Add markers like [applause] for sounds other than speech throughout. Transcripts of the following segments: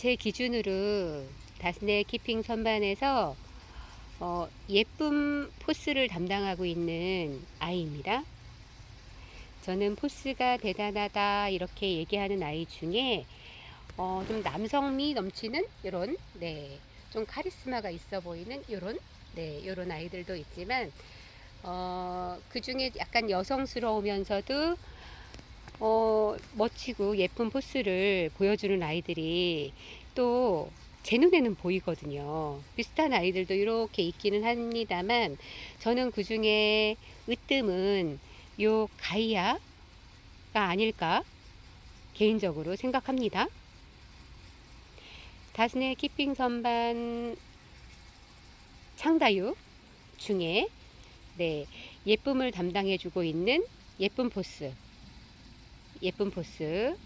제 기준으로 다스네 키핑 선반에서 어, 예쁨 포스를 담당하고 있는 아이입니다. 저는 포스가 대단하다 이렇게 얘기하는 아이 중에 어, 좀 남성미 넘치는 이런 네, 좀 카리스마가 있어 보이는 이런 네, 이런 아이들도 있지만 어, 그 중에 약간 여성스러우면서도 어, 멋지고 예쁜 포스를 보여주는 아이들이 또 제 눈에는 보이거든요. 비슷한 아이들도 이렇게 있기는 합니다만 저는 그 중에 으뜸은 요 가이아가 아닐까 개인적으로 생각합니다. 다스네 키핑 선반 창다유 중에 네, 예쁨을 담당해주고 있는 예쁜 포스 예쁜 포스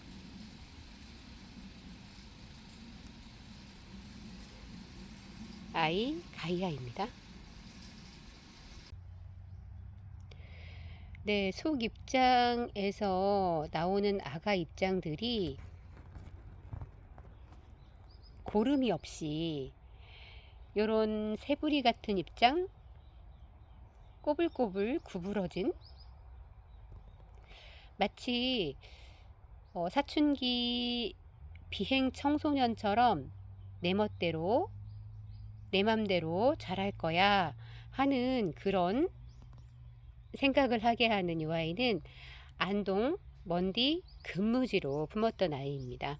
아이 가이아입니다. 네, 속 입장에서 나오는 아가 입장들이 고름이 없이 요런 새부리 같은 입장 꼬불꼬불 구부러진 마치 어, 사춘기 비행 청소년처럼 내 멋대로 내 맘대로 잘할 거야 하는 그런 생각을 하게 하는 이 아이는 안동 먼디 근무지로 품었던 아이입니다.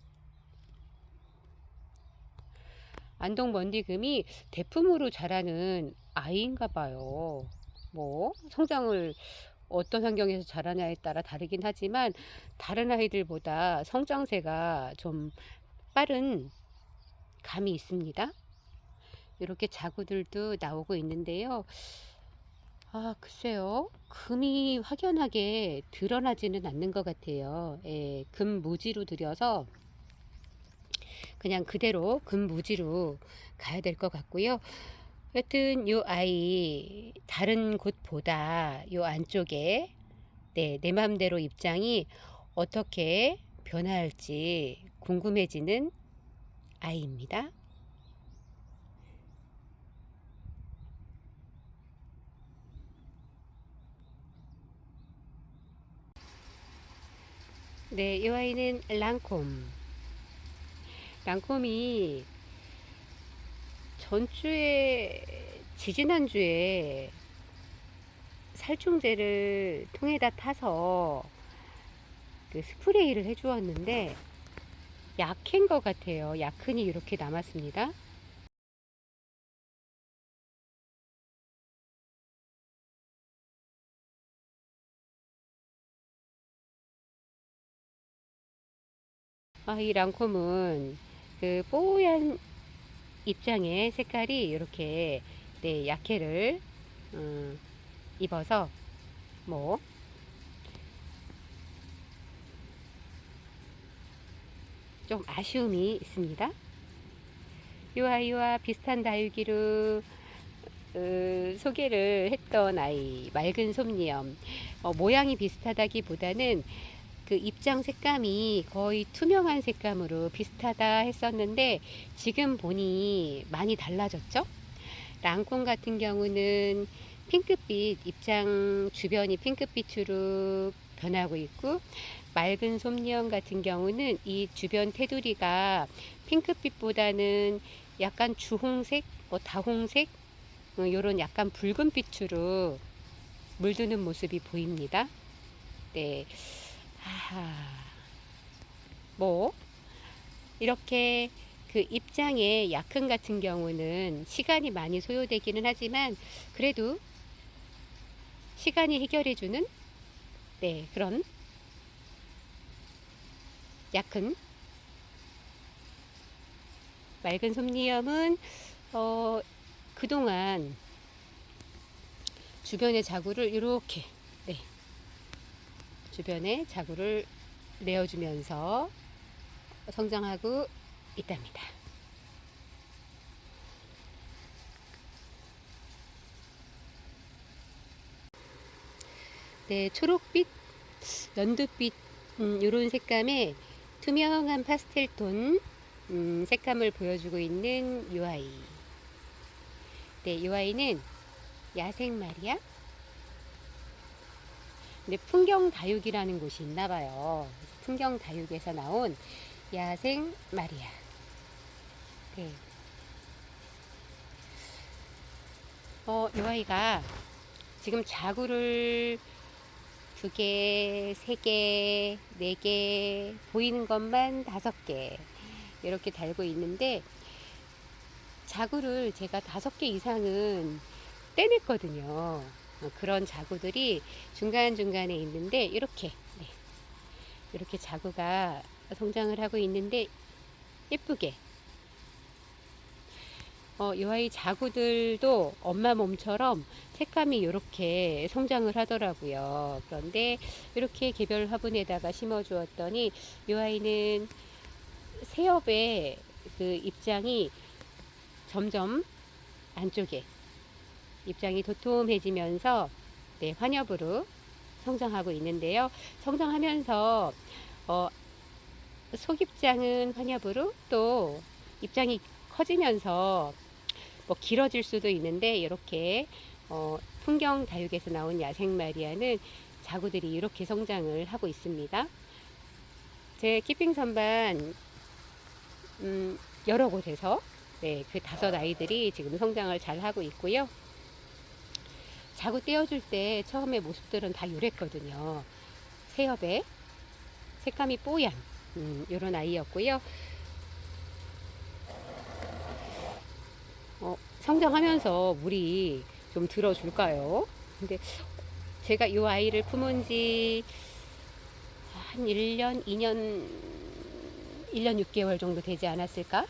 안동 먼디금이 대품으로 자라는 아이인가 봐요. 뭐 성장을 어떤 환경에서 자라냐에 따라 다르긴 하지만 다른 아이들보다 성장세가 좀 빠른 감이 있습니다. 이렇게 자구들도 나오고 있는데요. 아, 글쎄요. 금이 확연하게 드러나지는 않는 것 같아요. 예, 금 무지로 들여서 그냥 그대로 금 무지로 가야 될 것 같고요. 여튼 요 아이 다른 곳보다 요 안쪽에 네, 내 맘대로 입장이 어떻게 변화할지 궁금해지는 아이입니다. 네, 이 아이는 랑콤. 랑콤이 전주에, 지지난주에 살충제를 통에다 타서 그 스프레이를 해 주었는데 약한 것 같아요. 약흔이 이렇게 남았습니다. 아, 이 랑콤은 그 뽀얀 입장의 색깔이 이렇게 네, 약해를 음, 입어서 뭐 좀 아쉬움이 있습니다. 이 아이와 비슷한 다육이로 어, 소개를 했던 아이 맑은 솜니엄 어, 모양이 비슷하다기보다는 그 입장 색감이 거의 투명한 색감으로 비슷하다 했었는데 지금 보니 많이 달라졌죠? 랑콩 같은 경우는 핑크빛 입장 주변이 핑크빛으로 변하고 있고 맑은 솜니엄 같은 경우는 이 주변 테두리가 핑크빛보다는 약간 주홍색, 뭐 다홍색 이런 약간 붉은 빛으로 물드는 모습이 보입니다. 네. 아, 뭐? 이렇게 그 입장의 약흔 같은 경우는 시간이 많이 소요되기는 하지만 그래도 시간이 해결해주는 네 그런 약흔. 맑은 솜니염은 어, 그동안 주변의 자구를 이렇게 네, 주변에 자구를 내어주면서 성장하고 있답니다. 네, 초록빛, 연두빛 음, 이런 색감의 투명한 파스텔 톤 음, 색감을 보여주고 있는 이 아이. 네, 이 아이는 야생 말이야. 근데 풍경 다육이라는 곳이 있나 봐요. 풍경 다육에서 나온 야생 마리아. 네. 어, 이 아이가 지금 자구를 두 개, 세 개, 네 개, 보이는 것만 다섯 개. 이렇게 달고 있는데, 자구를 제가 다섯 개 이상은 떼냈거든요. 어, 그런 자구들이 중간중간에 있는데, 이렇게, 네. 이렇게 자구가 성장을 하고 있는데, 예쁘게. 어, 이 아이 자구들도 엄마 몸처럼 색감이 이렇게 성장을 하더라고요. 그런데 이렇게 개별 화분에다가 심어 주었더니 이 아이는 새엽의 그 입장이 점점 안쪽에 입장이 도톰해지면서 네, 환엽으로 성장하고 있는데요. 성장하면서 어, 속입장은 환엽으로 또 입장이 커지면서 뭐 길어질 수도 있는데 이렇게 어, 풍경 다육에서 나온 야생 마리아는 자구들이 이렇게 성장을 하고 있습니다. 제 키핑 선반 음, 여러 곳에서 네, 그 다섯 아이들이 지금 성장을 잘 하고 있고요. 자구 떼어줄 때 처음에 모습들은 다 요랬거든요. 새엽에 색감이 뽀얀 음, 이런 아이였고요. 어, 성장하면서 물이 좀 들어줄까요? 근데 제가 이 아이를 품은 지 한 1년, 2년, 1년 6개월 정도 되지 않았을까?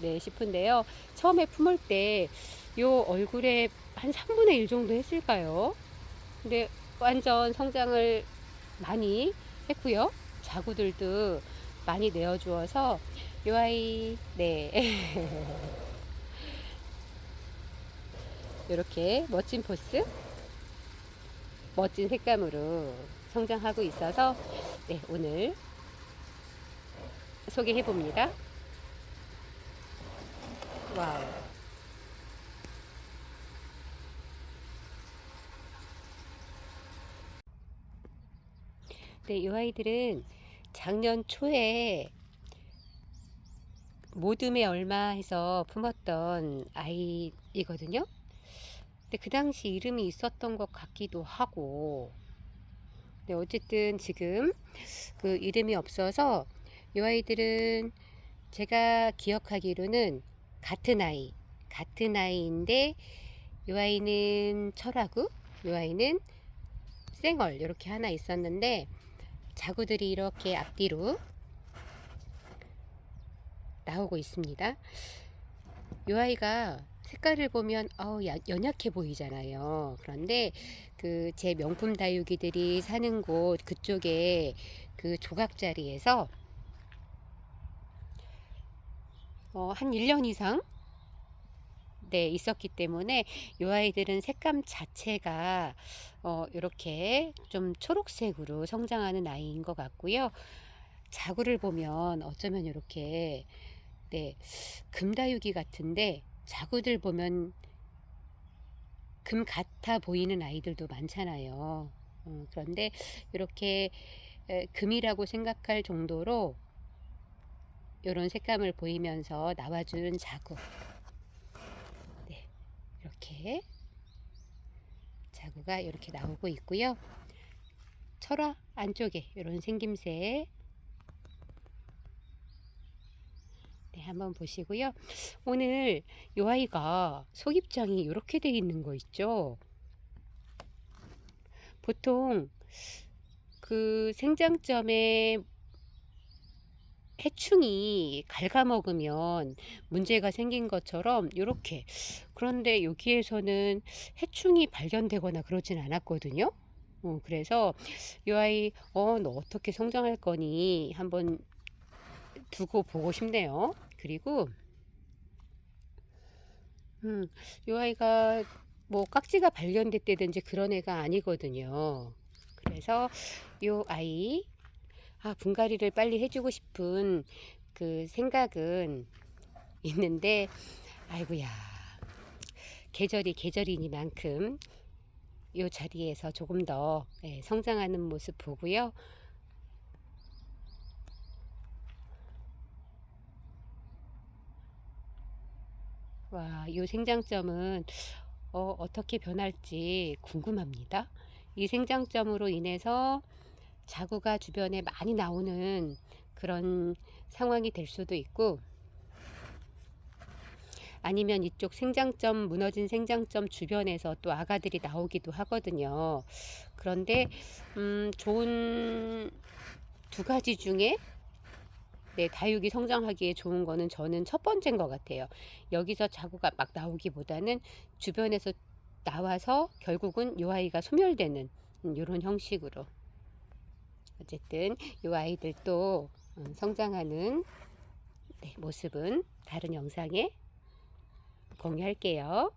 네, 싶은데요. 처음에 품을 때 이 얼굴에 한 3분의 1 정도 했을까요? 근데 완전 성장을 많이 했고요. 자구들도 많이 내어주어서 이 아이, 네. [laughs] 이렇게 멋진 포스, 멋진 색감으로 성장하고 있어서 네, 오늘 소개해 봅니다. 와우. 네, 이 아이들은 작년 초에 모둠에 얼마 해서 품었던 아이이거든요. 근데 그 당시 이름이 있었던 것 같기도 하고, 네, 어쨌든 지금 그 이름이 없어서 이 아이들은 제가 기억하기로는 같은 아이, 같은 아이인데 이 아이는 철하고 이 아이는 쌩얼 이렇게 하나 있었는데 자구들이 이렇게 앞뒤로 나오고 있습니다. 이 아이가 색깔을 보면 어우 야- 연약해 보이잖아요. 그런데 그 제 명품 다육이들이 사는 곳 그쪽에 그 조각 자리에서 어, 한 1년 이상 네, 있었기 때문에 이 아이들은 색감 자체가 어, 이렇게 좀 초록색으로 성장하는 아이인 것 같고요. 자구를 보면 어쩌면 이렇게 네, 금다육이 같은데 자구들 보면 금 같아 보이는 아이들도 많잖아요. 어, 그런데 이렇게 에, 금이라고 생각할 정도로 이런 색감을 보이면서 나와준 자구. 자구가 이렇게 나오고 있고요. 철화 안쪽에 이런 생김새 네, 한번 보시고요. 오늘 이 아이가 속입장이 이렇게 돼 있는 거 있죠? 보통 그 생장점에 해충이 갉아먹으면 문제가 생긴 것처럼 이렇게 그런데 여기에서는 해충이 발견되거나 그러진 않았거든요. 어, 그래서 이 아이 어, 너 어떻게 성장할 거니 한번 두고 보고 싶네요. 그리고 음, 이 아이가 뭐 깍지가 발견됐다든지 그런 애가 아니거든요. 그래서 이 아이 아, 분갈이를 빨리 해주고 싶은 그 생각은 있는데 아이고야 계절이 계절이니만큼 이 자리에서 조금 더 예, 성장하는 모습 보고요. 와, 이 생장점은 어, 어떻게 변할지 궁금합니다. 이 생장점으로 인해서 자구가 주변에 많이 나오는 그런 상황이 될 수도 있고, 아니면 이쪽 생장점, 무너진 생장점 주변에서 또 아가들이 나오기도 하거든요. 그런데, 음, 좋은 두 가지 중에 네, 다육이 성장하기에 좋은 거는 저는 첫 번째인 것 같아요. 여기서 자구가 막 나오기보다는 주변에서 나와서 결국은 요 아이가 소멸되는 이런 형식으로. 어쨌든 요 아이들도 음, 성장하는 네, 모습은 다른 영상에 공유할게요.